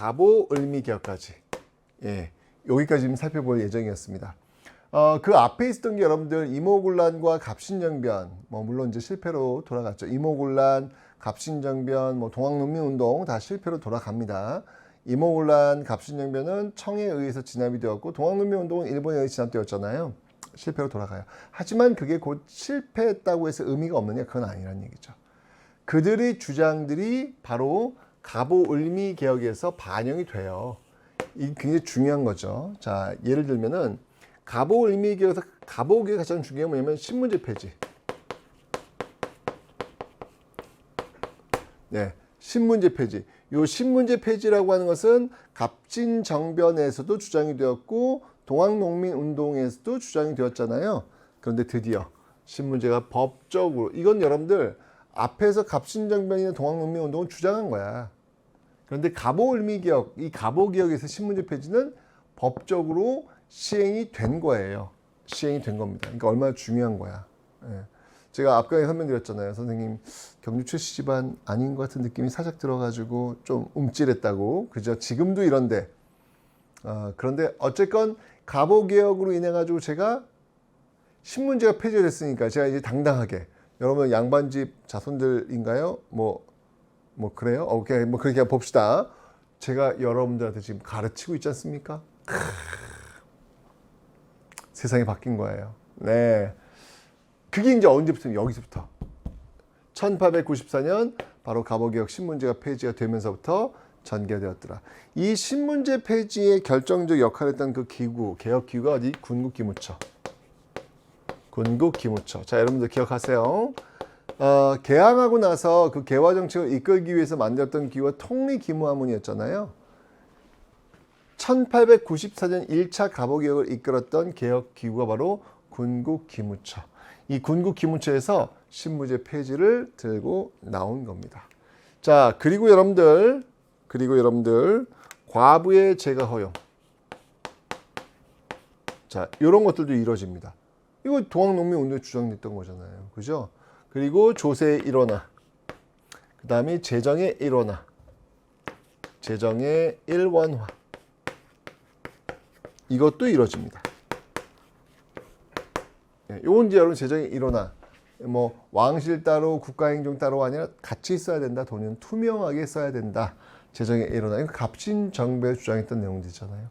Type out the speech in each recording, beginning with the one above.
가보 을미 개혁까지 예 여기까지 좀 살펴볼 예정이었습니다. 어, 그 앞에 있었던 게 여러분들 이모군란과 갑신정변 뭐 물론 이제 실패로 돌아갔죠. 이모군란, 갑신정변, 뭐 동학농민운동 다 실패로 돌아갑니다. 이모군란, 갑신정변은 청에 의해서 진압이 되었고 동학농민운동은 일본에 의해 진압되었잖아요. 실패로 돌아가요. 하지만 그게 곧 실패했다고 해서 의미가 없느냐 그건 아니란 얘기죠. 그들의 주장들이 바로 가보 을미 개혁에서 반영이 돼요. 이 굉장히 중요한 거죠. 자, 예를 들면은 가보 을미 개혁에서 가보 개혁 가장 중요한 게 뭐냐면 신문제 폐지. 네, 신문제 폐지. 요 신문제 폐지라고 하는 것은 갑진 정변에서도 주장이 되었고 동학농민운동에서도 주장이 되었잖아요. 그런데 드디어 신문제가 법적으로 이건 여러분들 앞에서 갑신정변이나 동학농민운동은 주장한 거야. 그런데 가보을미개혁, 이 가보개혁에서 신문제 폐지는 법적으로 시행이 된 거예요. 시행이 된 겁니다. 그러니까 얼마나 중요한 거야. 예. 제가 앞전에 설명드렸잖아요. 선생님 경주 출시 집안 아닌 것 같은 느낌이 살짝 들어가지고 좀 움찔했다고. 그죠? 지금도 이런데. 어, 그런데 어쨌건 가보개혁으로 인해 가지고 제가 신문제가 폐지됐으니까 제가 이제 당당하게 여러분 양반집 자손들인가요? 뭐, 뭐 그래요? 오케이 뭐 그렇게 봅시다. 제가 여러분들한테 지금 가르치고 있지 않습니까? 세상이 바뀐 거예요. 네. 그게 이제 언제부터? 여기서부터. 1894년 바로 가보개혁 신문제가 폐지가 되면서부터 전개되었더라. 이 신문제 폐지의 결정적 역할을 했던 그 기구, 개혁 기구가 어디? 군국기무처. 군국기무처. 자, 여러분들 기억하세요. 어, 개항하고 나서 그 개화 정책을 이끌기 위해서 만들었던 기구가 통리기무하문이었잖아요. 1894년 1차 가보개혁을 이끌었던 개혁 기구가 바로 군국기무처. 이 군국기무처에서 신무제 폐지를 들고 나온 겁니다. 자, 그리고 여러분들, 그리고 여러분들, 과부의 재가 허용. 자, 이런 것들도 이루어집니다. 이거 동학농민운동에 주장됐던 거잖아요. 그죠? 그리고 조세의 일원화. 그 다음에 재정의 일원화. 재정의 일원화. 이것도 이루어집니다. 예, 요건 이제 여러분 재정의 일원화. 뭐 왕실 따로 국가행정 따로 아니라 같이 써야 된다. 돈은 투명하게 써야 된다. 재정의 일원화. 이거 갑신 정배 주장했던 내용들이잖아요.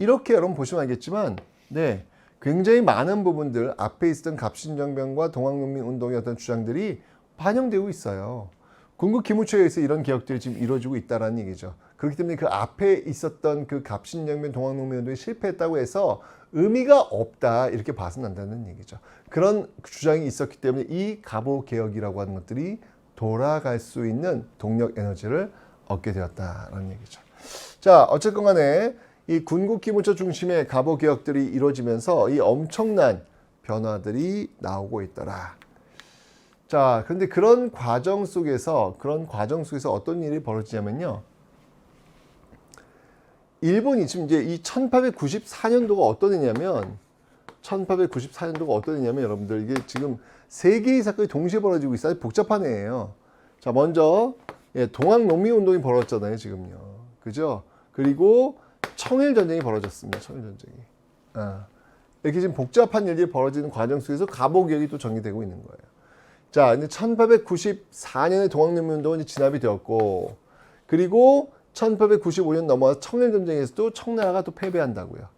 이렇게 여러분 보시면 알겠지만, 네. 굉장히 많은 부분들 앞에 있었던 갑신정변과 동학농민운동의 어떤 주장들이 반영되고 있어요. 군국 기무처에 의해서 이런 개혁들이 지금 이루어지고 있다는 얘기죠. 그렇기 때문에 그 앞에 있었던 그 갑신정변 동학농민운동이 실패했다고 해서 의미가 없다 이렇게 봐서는 안 된다는 얘기죠. 그런 주장이 있었기 때문에 이 가보 개혁이라고 하는 것들이 돌아갈 수 있는 동력 에너지를 얻게 되었다는 얘기죠. 자, 어쨌건 간에 이 군국 기무처 중심의 가보 개혁들이 이루어지면서 이 엄청난 변화들이 나오고 있더라. 자, 그런데 그런 과정 속에서 그런 과정 속에서 어떤 일이 벌어지냐면요. 일본이 지금 이제 이 1894년도가 어떤 해냐면 1894년도가 어떤 해냐면 여러분들 이게 지금 세 개의 사건이 동시에 벌어지고 있어요. 복잡한 해예요. 자, 먼저 예, 동학 농민 운동이 벌어졌잖아요, 지금요. 그죠? 그리고 청일 전쟁이 벌어졌습니다. 청일 전쟁이. 아, 이렇게 지금 복잡한 일들이 벌어지는 과정 속에서 가보개혁이 또 전개되고 있는 거예요. 자, 이제 1894년에 동학농민운동은 진압이 되었고, 그리고 1895년 넘어서 청일 전쟁에서도 청나라가 또 패배한다고요.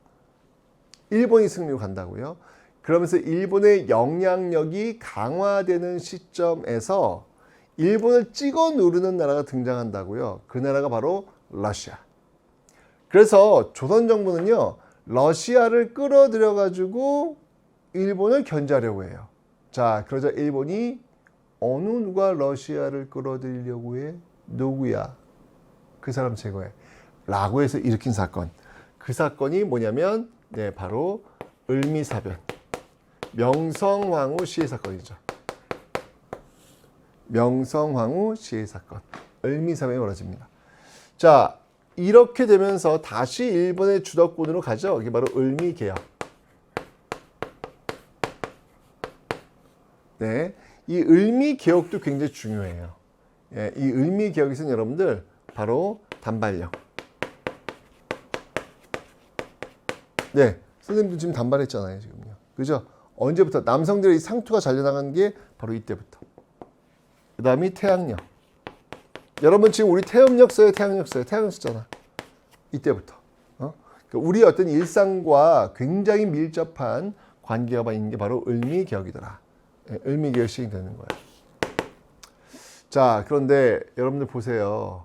일본이 승리로 간다고요. 그러면서 일본의 영향력이 강화되는 시점에서 일본을 찍어 누르는 나라가 등장한다고요. 그 나라가 바로 러시아. 그래서 조선 정부는요 러시아를 끌어들여 가지고 일본을 견제하려고 해요. 자, 그러자 일본이 어느 누가 러시아를 끌어들이려고 해? 누구야? 그 사람 제거해. 라고 해서 일으킨 사건. 그 사건이 뭐냐면 네, 바로 을미사변. 명성황후 시해 사건이죠. 명성황후 시해 사건. 을미사변이 벌어집니다. 자, 이렇게 되면서 다시 일본의 주도권으로 가죠. 이게 바로 을미 개혁. 네, 이 을미 개혁도 굉장히 중요해요. 예, 이 을미 개혁에서는 여러분들 바로 단발령. 네, 선생님도 지금 단발했잖아요, 지금요. 그죠? 언제부터? 남성들의 이 상투가 잘려나간 게 바로 이때부터. 그 다음이 태양력. 여러분 지금 우리 태음력 써요, 태양력 써요? 태양력 쓰잖아. 이때부터. 어? 그러니까 우리 어떤 일상과 굉장히 밀접한 관계가 있는 게 바로 을미격이더라. 예, 을미격 시행이 되는 거예요. 자, 그런데 여러분들 보세요.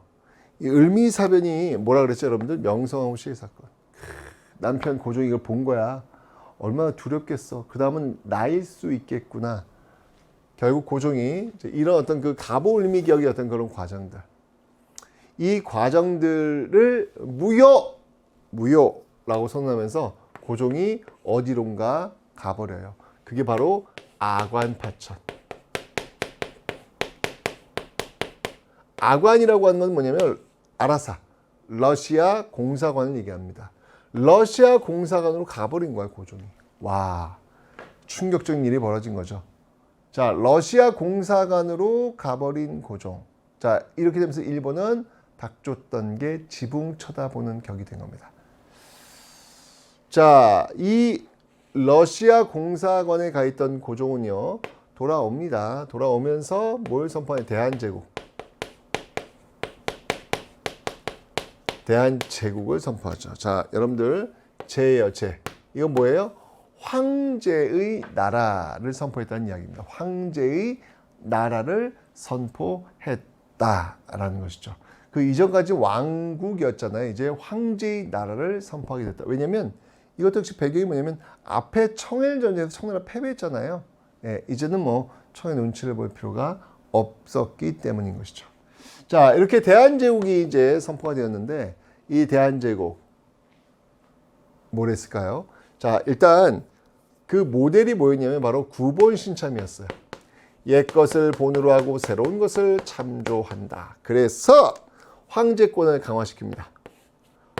이 을미사변이 뭐라 그랬죠, 여러분들? 명성황후 시해 사건. 남편 고종이 이걸 본 거야. 얼마나 두렵겠어. 그 다음은 나일 수 있겠구나. 결국 고종이 이런 어떤 그 가보 을미격의 어떤 그런 과정들. 이 과정들을 무효! 무효라고 선언하면서 고종이 어디론가 가버려요. 그게 바로 아관파천. 아관이라고 하는 건 뭐냐면 아라사 러시아 공사관을 얘기합니다. 러시아 공사관으로 가버린 거야 고종이. 와 충격적인 일이 벌어진 거죠. 자 러시아 공사관으로 가버린 고종. 자 이렇게 되면서 일본은 닥쳤던 게 지붕 쳐다보는 격이 된 겁니다. 자 이 러시아 공사관에 가 있던 고종은요 돌아옵니다. 돌아오면서 뭘 선포해? 대한제국. 대한제국을 선포하죠. 자, 여러분들 제예요, 제. 이건 뭐예요? 황제의 나라를 선포했다는 이야기입니다. 황제의 나라를 선포했다라는 것이죠. 그 이전까지 왕국이었잖아요. 이제 황제의 나라를 선포하게 됐다. 왜냐면 이것도 역시 배경이 뭐냐면 앞에 청일전쟁에서 청나라 패배했잖아요. 예, 이제는 뭐 청의 눈치를 볼 필요가 없었기 때문인 것이죠. 자, 이렇게 대한제국이 이제 선포가 되었는데 이 대한제국 뭘 했을까요? 자, 일단 그 모델이 뭐였냐면 바로 구본 신참이었어요. 옛 것을 본으로 하고 새로운 것을 참조한다. 그래서 황제권을 강화시킵니다.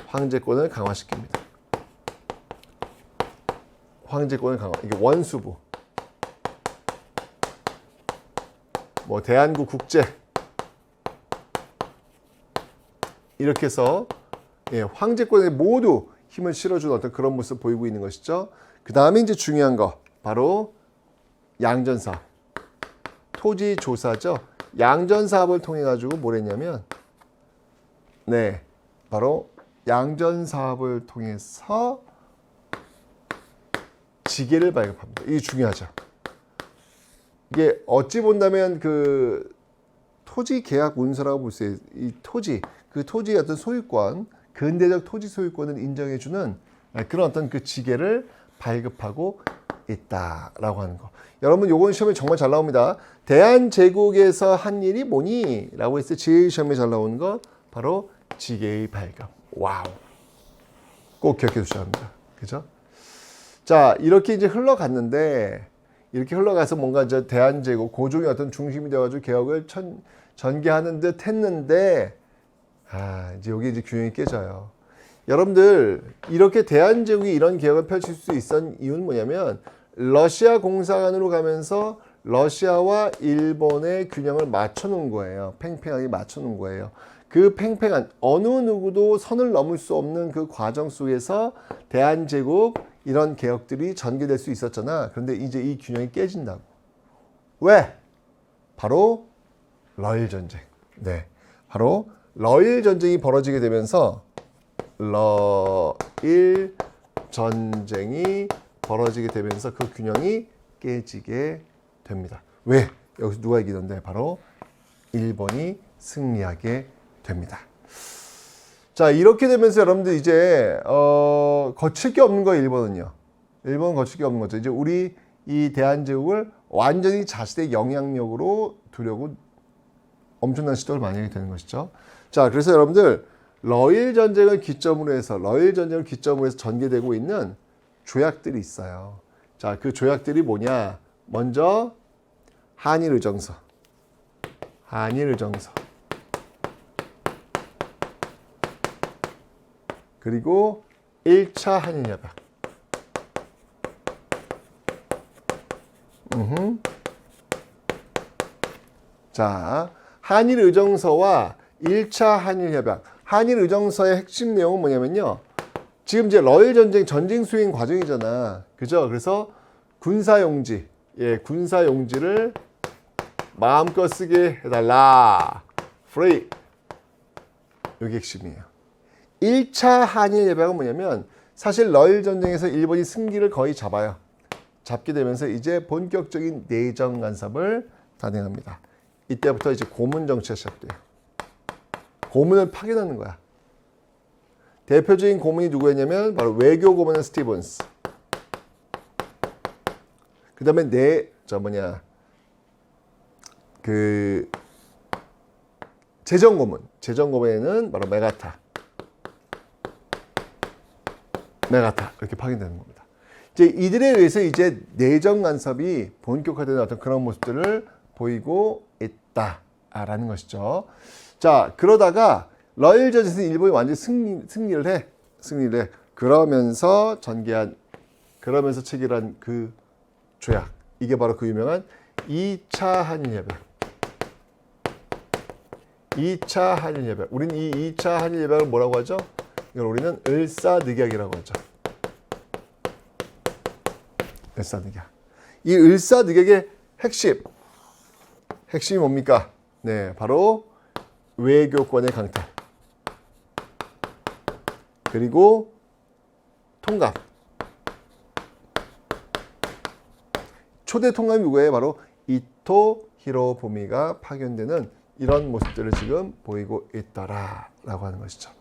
황제권을 강화시킵니다. 황제권을 강화. 이게 원수부. 뭐 대한국 국제 이렇게 해서 예, 황제권에 모두 힘을 실어준 어떤 그런 모습 보이고 있는 것이죠. 그 다음에 이제 중요한 거 바로 양전사업, 토지 조사죠. 양전사업을 통해 가지고 뭘 했냐면 네, 바로 양전 사업을 통해서 지게를 발급합니다. 이게 중요하죠. 이게 어찌 본다면 그 토지 계약 문서라고 볼 수 있어요. 이 토지, 그 토지의 어떤 소유권, 근대적 토지 소유권을 인정해주는 그런 어떤 그 지계를 발급하고 있다라고 하는 거. 여러분 요건 시험에 정말 잘 나옵니다. 대한제국에서 한 일이 뭐니? 라고 했을 때 제일 시험에 잘 나오는 거 바로 지계의 발급. 와우. 꼭 기억해 두셔야 합니다. 그죠? 자, 이렇게 이제 흘러갔는데 이렇게 흘러가서 뭔가 이제 대한제국 고종의 어떤 중심이 되어가지고 개혁을 천, 전개하는 듯 했는데 아 이제 여기 이제 균형이 깨져요. 여러분들 이렇게 대한제국이 이런 개혁을 펼칠 수 있었던 이유는 뭐냐면 러시아 공사관으로 가면서 러시아와 일본의 균형을 맞춰놓은 거예요. 팽팽하게 맞춰놓은 거예요. 그 팽팽한 어느 누구도 선을 넘을 수 없는 그 과정 속에서 대한제국 이런 개혁들이 전개될 수 있었잖아. 그런데 이제 이 균형이 깨진다고. 왜? 바로 러일 전쟁. 네. 바로 러일 전쟁이 벌어지게 되면서 러일 전쟁이 벌어지게 되면서 그 균형이 깨지게 됩니다. 왜? 여기서 누가 이기던데? 바로 일본이 승리하게 됩니다. 자 이렇게 되면서 여러분들 이제 어, 거칠 게 없는 거예요 일본은요. 일본은 거칠 게 없는 거죠. 이제 우리 이 대한제국을 완전히 자신의 영향력으로 두려고 엄청난 시도를 많이 하게 되는 것이죠. 자 그래서 여러분들 러일 전쟁을 기점으로 해서 러일 전쟁을 기점으로 해서 전개되고 있는 조약들이 있어요. 자 그 조약들이 뭐냐? 먼저 한일 의정서, 한일 의정서. 그리고 1차 한일협약. 음흠. 자, 한일 의정서와 1차 한일 협약. 한일 의정서의 핵심 내용은 뭐냐면요. 지금 이제 러일 전쟁 전쟁 수행 과정이잖아. 그죠? 그래서 군사 용지, 예, 군사 용지를 마음껏 쓰게 해 달라. free. 여기 핵심이에요. 1차 한일 예배가 뭐냐면 사실 러일 전쟁에서 일본이 승기를 거의 잡아요. 잡게 되면서 이제 본격적인 내정 간섭을 단행합니다. 이때부터 이제 고문 정치가 시작돼요. 고문을 파견하는 거야. 대표적인 고문이 누구였냐면 바로 외교 고문은 스티븐스. 그다음에 내저 뭐냐 그 재정 고문. 재정 고문에는 바로 메가타. 메가타 이렇게 파견되는 겁니다. 이제 이들에 의해서 이제 내정 간섭이 본격화되는 어떤 그런 모습들을 보이고 있다라는 것이죠. 자 그러다가 러일 전에서 일본이 완전 승리, 승리를 해 승리를 해 그러면서 전개한 그러면서 체결한 그 조약 이게 바로 그 유명한 2차 한일협약. 2차 한일협약. 우리는 이 2차 한일협약을 뭐라고 하죠? 이걸 우리는 을사늑약이라고 하죠. 을사늑약. 이 을사늑약의 핵심, 핵심이 뭡니까? 네, 바로 외교권의 강탈. 그리고 통감. 초대 통감이 누구예요? 바로 이토 히로부미가 파견되는 이런 모습들을 지금 보이고 있더라라고 하는 것이죠.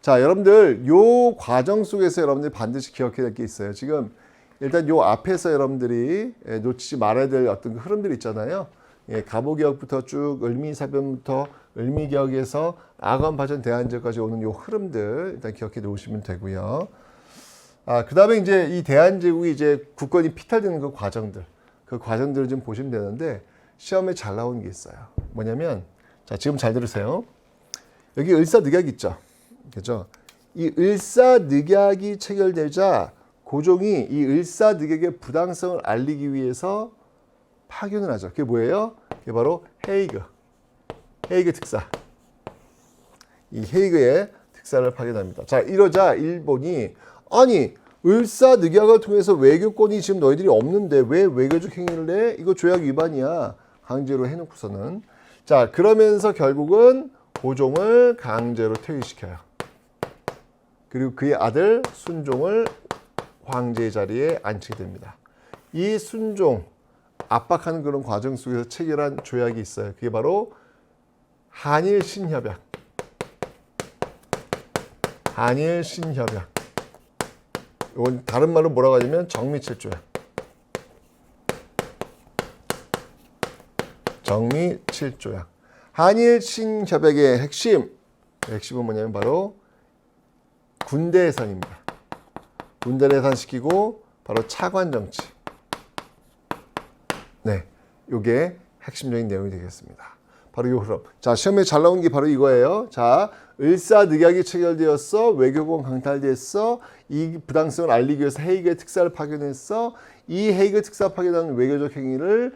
자, 여러분들 요 과정 속에서 여러분들이 반드시 기억해야 될 게 있어요. 지금 일단 요 앞에서 여러분들이 예, 놓치지 말아야 될 어떤 그 흐름들 있잖아요. 예, 가보개혁부터 쭉 을미사변부터 을미개혁에서 아관파전 대한제까지 오는 요 흐름들 일단 기억해 놓으시면 되고요. 아, 그 다음에 이제 이 대한제국이 이제 국권이 피탈되는 그 과정들, 그 과정들을 좀 보시면 되는데 시험에 잘 나온 게 있어요. 뭐냐면, 자, 지금 잘 들으세요. 여기 을사늑약 있죠. 그죠? 이 을사늑약이 체결되자 고종이 이 을사늑약의 부당성을 알리기 위해서 파견을 하죠. 그게 뭐예요? 그게 바로 헤이그. 헤이그 특사. 이 헤이그의 특사를 파견합니다. 자, 이러자 일본이 아니 을사늑약을 통해서 외교권이 지금 너희들이 없는데 왜 외교적 행위를 해? 이거 조약 위반이야. 강제로 해놓고서는 자 그러면서 결국은 고종을 강제로 퇴위시켜요. 그리고 그의 아들 순종을 황제 자리에 앉히게 됩니다. 이 순종 압박하는 그런 과정 속에서 체결한 조약이 있어요. 그게 바로 한일 신협약. 한일 신협약. 이건 다른 말로 뭐라고 하냐면 정미칠 조약. 정미칠조약. 한일 신협약의 핵심, 핵심은 뭐냐면 바로 군대 예산입니다. 군대를 예산시키고 바로 차관 정치. 네, 요게 핵심적인 내용이 되겠습니다. 바로 요 흐름. 자, 시험에 잘 나온 게 바로 이거예요. 자, 을사늑약이 체결되었어. 외교권 강탈됐어. 이 부당성을 알리기 위해서 헤이그 특사를 파견했어. 이 헤이그 특사 파견한 외교적 행위를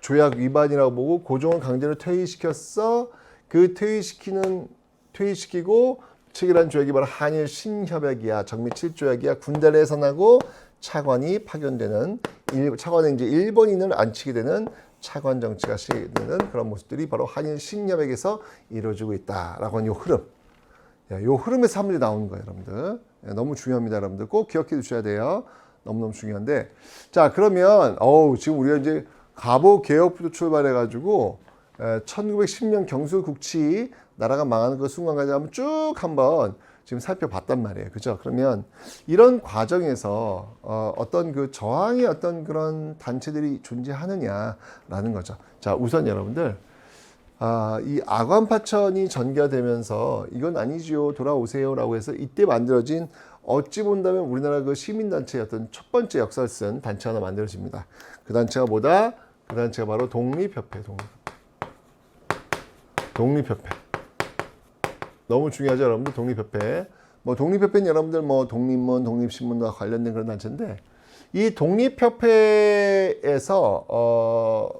조약 위반이라고 보고 고종을 강제로 퇴위시켰어. 그 퇴위시키는 퇴위시키고 체결한 조약이 바로 한일 신협약이야. 정미 7조약이야. 군대 를 해산하고 차관이 파견되는 일, 차관에 이제 일본인을 앉히게 되는 차관 정치가 시되는 그런 모습들이 바로 한일 신협약에서 이루어지고 있다라고 하는 이 흐름. 이 흐름에서 한문이 나오는 거예요, 여러분들. 예, 너무 중요합니다, 여러분들. 꼭 기억해 두셔야 돼요. 너무너무 중요한데. 자, 그러면, 어우, 지금 우리가 이제 가보 개혁부터 출발해 가지고, 1910년 경술국치 나라가 망하는 그 순간까지 한번 쭉 한번 지금 살펴봤단 말이에요. 그죠? 그러면 이런 과정에서 어, 어떤 그 저항의 어떤 그런 단체들이 존재하느냐라는 거죠. 자, 우선 여러분들, 아, 이 아관파천이 전개되면서 이건 아니지요. 돌아오세요라고 해서 이때 만들어진 어찌 본다면 우리나라 그 시민단체의 어떤 첫 번째 역사를 쓴 단체 하나 만들어집니다. 그 단체가 뭐다? 그 단체가 바로 독립협회, 독립협회. 독립협회. 너무 중요하죠, 여러분들. 독립협회. 뭐 독립협회는 여러분들 뭐 독립문, 독립신문과 관련된 그런 단체인데 이 독립협회에서 어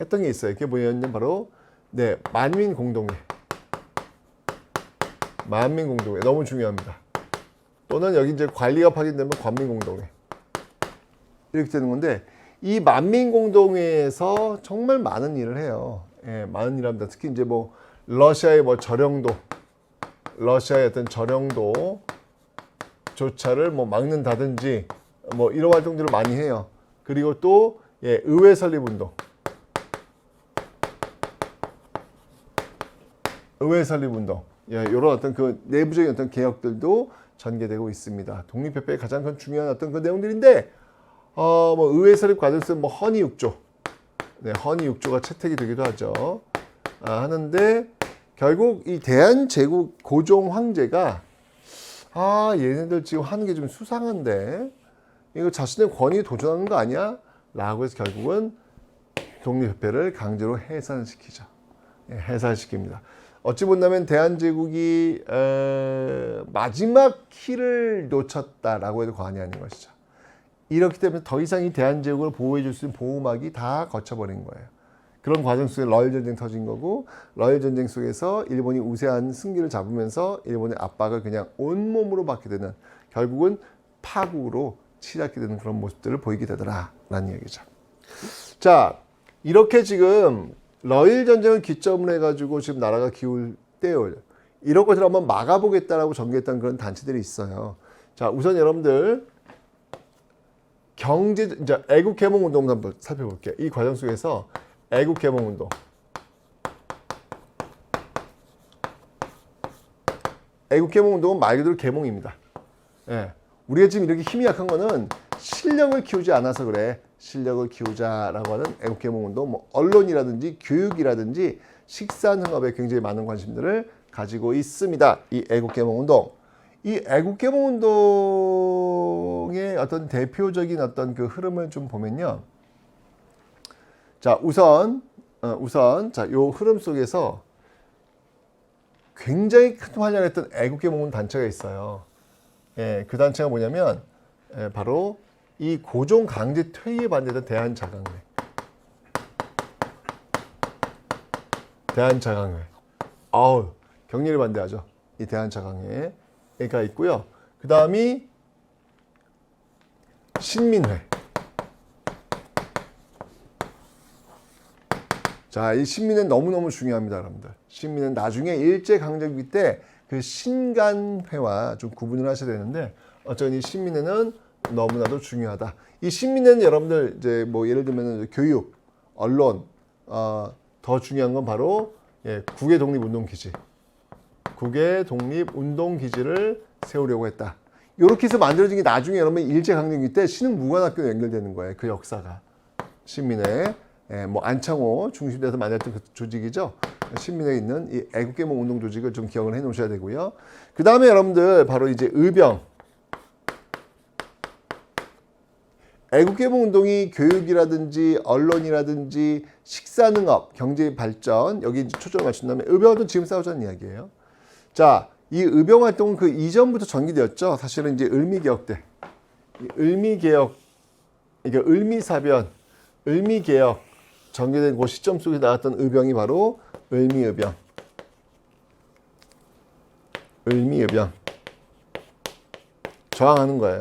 했던 게 있어요. 그게 뭐였냐면 바로 네 만민 공동회. 만민공동회 너무 중요합니다. 또는 여기 이제 관리가 파견되면 관민공동회 이렇게 되는 건데 이 만민공동회에서 정말 많은 일을 해요. 예, 많은 일을 합니다. 특히 이제 뭐 러시아의 뭐 저령도 러시아의 어떤 저령도 조차를 뭐 막는다든지 뭐 이런 활동들을 많이 해요. 그리고 또 예, 의회 설립 운동. 의회 설립 운동. 예, 이런 어떤 그 내부적인 어떤 개혁들도 전개되고 있습니다. 독립협회의 가장 큰 중요한 어떤 그 내용들인데, 어, 뭐 의회 설립 과정에서 뭐 허니 6조, 네, 허니 6조가 채택이 되기도 하죠. 아, 하는데 결국 이 대한제국 고종 황제가 아 얘네들 지금 하는 게 좀 수상한데 이거 자신의 권위에 도전하는 거 아니야? 라고 해서 결국은 독립협회를 강제로 해산시키죠. 예, 해산시킵니다. 어찌 본다면 대한제국이 에, 마지막 키를 놓쳤다라고 해도 과언이 아닌 것이죠. 이렇기 때문에 더 이상 이 대한제국을 보호해 줄 수 있는 보호막이 다 거쳐버린 거예요. 그런 과정 속에 러일 전쟁 터진 거고 러일 전쟁 속에서 일본이 우세한 승기를 잡으면서 일본의 압박을 그냥 온몸으로 받게 되는 결국은 파국으로 치닫게 되는 그런 모습들을 보이게 되더라라는 얘기죠. 자 이렇게 지금 러일 전쟁을 기점으로 해가지고 지금 나라가 기울 때요 이런 것을 한번 막아보겠다라고 전개했던 그런 단체들이 있어요. 자 우선 여러분들 경제 이제 애국 개몽 운동 한번 살펴볼게요. 이 과정 속에서 애국 개몽 운동. 애국 개몽 운동은 말 그대로 개몽입니다. 예. 우리가 지금 이렇게 힘이 약한 거는 실력을 키우지 않아서 그래. 실력을 키우자라고 하는 애국 개몽 운동, 뭐 언론이라든지 교육이라든지 식산 흥업에 굉장히 많은 관심들을 가지고 있습니다. 이 애국 개몽 운동. 이 애국 개몽 운동의 어떤 대표적인 어떤 그 흐름을 좀 보면요. 자, 우선 어, 우선 자, 요 흐름 속에서 굉장히 큰 활약을 했던 애국계 모은 단체가 있어요. 예, 그 단체가 뭐냐면 예, 바로 이 고종 강제 퇴위에 반대했던 대한자강회. 대한자강회. 아우, 격렬히 반대하죠. 이 대한자강회가 있고요. 그 다음이 신민회. 자, 이 신민은 너무너무 중요합니다, 여러분들. 신민은 나중에 일제강점기 때 그 신간회와 좀 구분을 하셔야 되는데, 어쩌면 이 신민회는 너무나도 중요하다. 이 신민회는 여러분들 이제 뭐 예를 들면 교육, 언론, 어, 더 중요한 건 바로 예, 국외 독립운동 기지. 국외 독립운동 기지를 세우려고 했다. 이렇게 해서 만들어진 게 나중에 여러분 일제강점기 때 신흥무관학교 연결되는 거예요. 그 역사가. 신민회. 예, 뭐 안창호 중심돼서 만들었던 그 조직이죠. 신민회에 있는 이 애국계몽 운동 조직을 좀 기억을 해 놓으셔야 되고요. 그 다음에 여러분들 바로 이제 의병. 애국계몽 운동이 교육이라든지 언론이라든지 식사능업, 경제 발전 여기 초점을 맞춘다면 의병활동 지금 싸우자는 이야기예요. 자, 이 의병 활동은 그 이전부터 전개되었죠. 사실은 이제 을미개혁 때, 이 을미개혁, 그러니까 을미사변, 을미개혁 전개된 그 시점 속에 나왔던 의병이 바로 을미의병. 을미의병. 저항하는 거예요.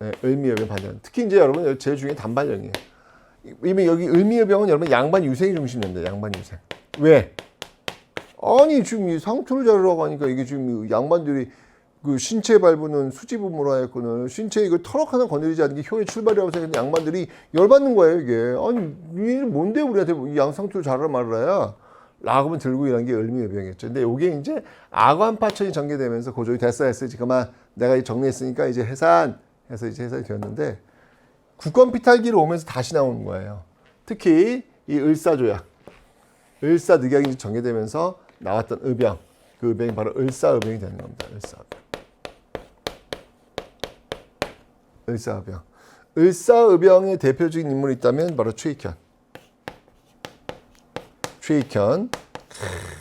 네, 을미의병 반대. 특히 이제 여러분 제일 중요한 단발령이에요. 이미 여기 을미의병은 여러분 양반 유생이 중심입니다. 양반 유생. 왜? 아니 지금 이 상투를 자르라고 하니까 이게 지금 이 양반들이 그 신체 발부는 수지부모라 했거든. 신체 이거 털럭 하나 건드리지 않는 게 효의 출발이라고 생각하는 양반들이 열받는 거예요, 이게. 아니, 이 뭔데 우리한테 이 양상투를 자르라 말라야. 라고만 들고 일한 게 을미의병이었죠. 근데 이게 이제 아관파천이 전개되면서 고조이 됐어 했어. 이제 그만 내가 이 정리했으니까 이제 해산 해서 이제 해산이 되었는데 국권 피탈기로 오면서 다시 나오는 거예요. 특히 이 을사조약, 을사늑약이 전개되면서 나왔던 의병, 그 의병이 바로 을사의병이 되는 겁니다. 을사의병. 을사의병. 을사의병의 대표적인 인물이 있다면 바로 최익현. 최익현.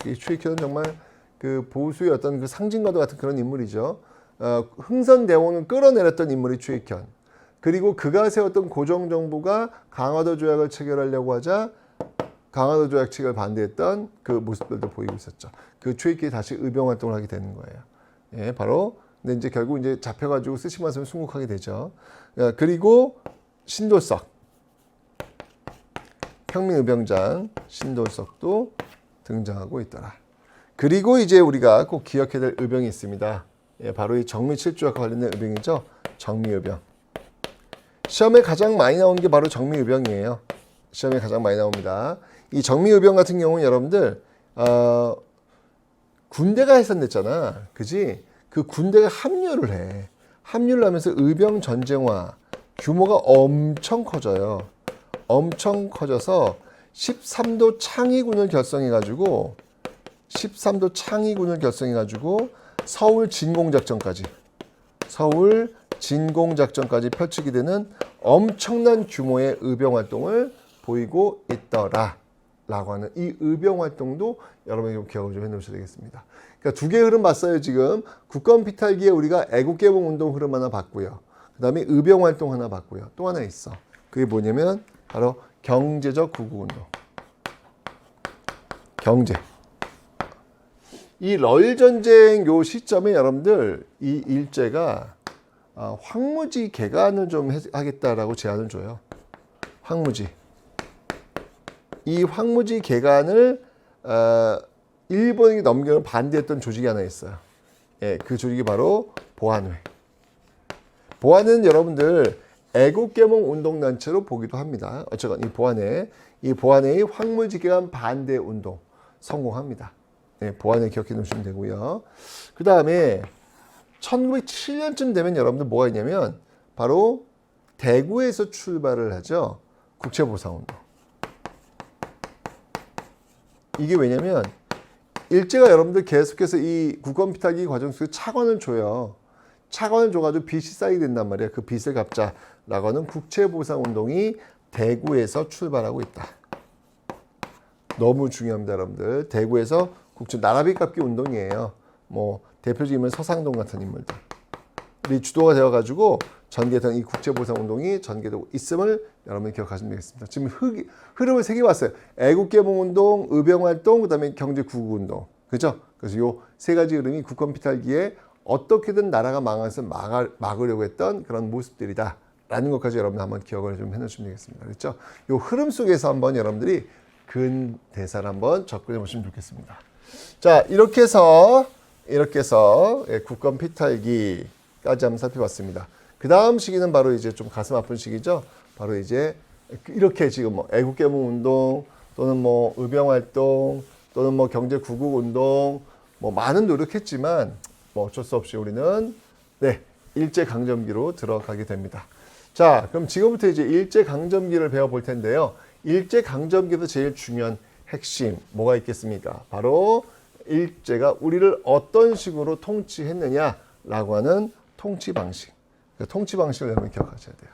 이 최익현은 정말 그 보수의 어떤 그 상징과도 같은 그런 인물이죠. 어, 흥선대원을 끌어내렸던 인물이 최익현. 그리고 그가 세웠던 고정정부가 강화도 조약을 체결하려고 하자 강화도 조약책을 반대했던 그 모습들도 보이고 있었죠. 그 초입기에 다시 의병 활동을 하게 되는 거예요. 예, 바로 근데 이제 결국 이제 잡혀가지고 쓰시면서 순국하게 되죠. 예, 그리고 신도석 평민의병장 신도석도 등장하고 있더라. 그리고 이제 우리가 꼭 기억해야 될 의병이 있습니다. 예, 바로 이 정미 7주와 관련된 의병이죠. 정미의병. 시험에 가장 많이 나온 게 바로 정미의병이에요. 시험에 가장 많이 나옵니다. 이 정미의병 같은 경우는 여러분들 어, 군대가 해산됐잖아, 그지? 그 군대가 합류를 해. 합류를 하면서 의병 전쟁화 규모가 엄청 커져요. 엄청 커져서 13도 창의군을 결성해 가지고 13도 창의군을 결성해 가지고 서울 진공 작전까지 서울 진공 작전까지 펼치게 되는 엄청난 규모의 의병 활동을 보이고 있더라. 라고 하는 이 의병 활동도 여러분이 좀 기억을 좀 해놓으셔야 되겠습니다. 그러니까 두 개의 흐름 봤어요, 지금. 국권 피탈기에 우리가 애국개봉 운동 흐름 하나 봤고요. 그 다음에 의병 활동 하나 봤고요. 또 하나 있어. 그게 뭐냐면 바로 경제적 구국 운동. 경제. 이 러일 전쟁 요 시점에 여러분들 이 일제가 아, 황무지 개간을 좀 해- 하겠다라고 제안을 줘요. 황무지. 이 황무지 개간을 어, 일본에게 넘기는 반대했던 조직이 하나 있어요. 예, 그 조직이 바로 보안회. 보안은 여러분들 애국개몽 운동 단체로 보기도 합니다. 어쨌건 이 보안회, 이 보안회의 개간 반대 운동 성공합니다. 네, 보안을 기억해 놓으시면 되고요. 그 다음에 1907년쯤 되면 여러분들 뭐가 있냐면 바로 대구에서 출발을 하죠. 국채보상운동. 이게 왜냐면 일제가 여러분들 계속해서 이 국권 피타기 과정 속에 차관을 줘요. 차관을 줘가지고 빚이 쌓이게 된단 말이에요. 그 빚을 갚자라고 하는 국채보상운동이 대구에서 출발하고 있다. 너무 중요합니다, 여러분들. 대구에서 국제 나라비 갚기 운동이에요. 뭐 대표적이면 서상동 같은 인물들. 이 주도가 되어가지고 전개된 이 국제보상운동이 전개되고 있음을 여러분이 기억하시면 되겠습니다. 지금 흐, 흐름을 세 개 봤어요. 애국개봉운동, 의병활동, 그 다음에 경제구국운동. 그죠? 그래서 요 세 가지 흐름이 국권피탈기에 어떻게든 나라가 망해서 막아, 막으려고 했던 그런 모습들이다. 라는 것까지 여러분 한번 기억을 좀 해놓으시면 되겠습니다. 그렇죠? 요 흐름 속에서 한번 여러분들이 근대사를 한번 접근해 보시면 좋겠습니다. 자, 이렇게 해서 이렇게 해서 예, 국권 피탈기까지 한번 살펴봤습니다. 그 다음 시기는 바로 이제 좀 가슴 아픈 시기죠. 바로 이제 이렇게 지금 뭐 애국개몽 운동 또는 뭐 의병 활동 또는 뭐 경제 구국 운동 뭐 많은 노력했지만 뭐 어쩔 수 없이 우리는 네 일제 강점기로 들어가게 됩니다. 자, 그럼 지금부터 이제 일제 강점기를 배워볼 텐데요. 일제 강점기에서 제일 중요한 핵심 뭐가 있겠습니까? 바로 일제가 우리를 어떤 식으로 통치했느냐라고 하는 통치 방식. 그 통치 방식을 여러분 기억하셔야 돼요.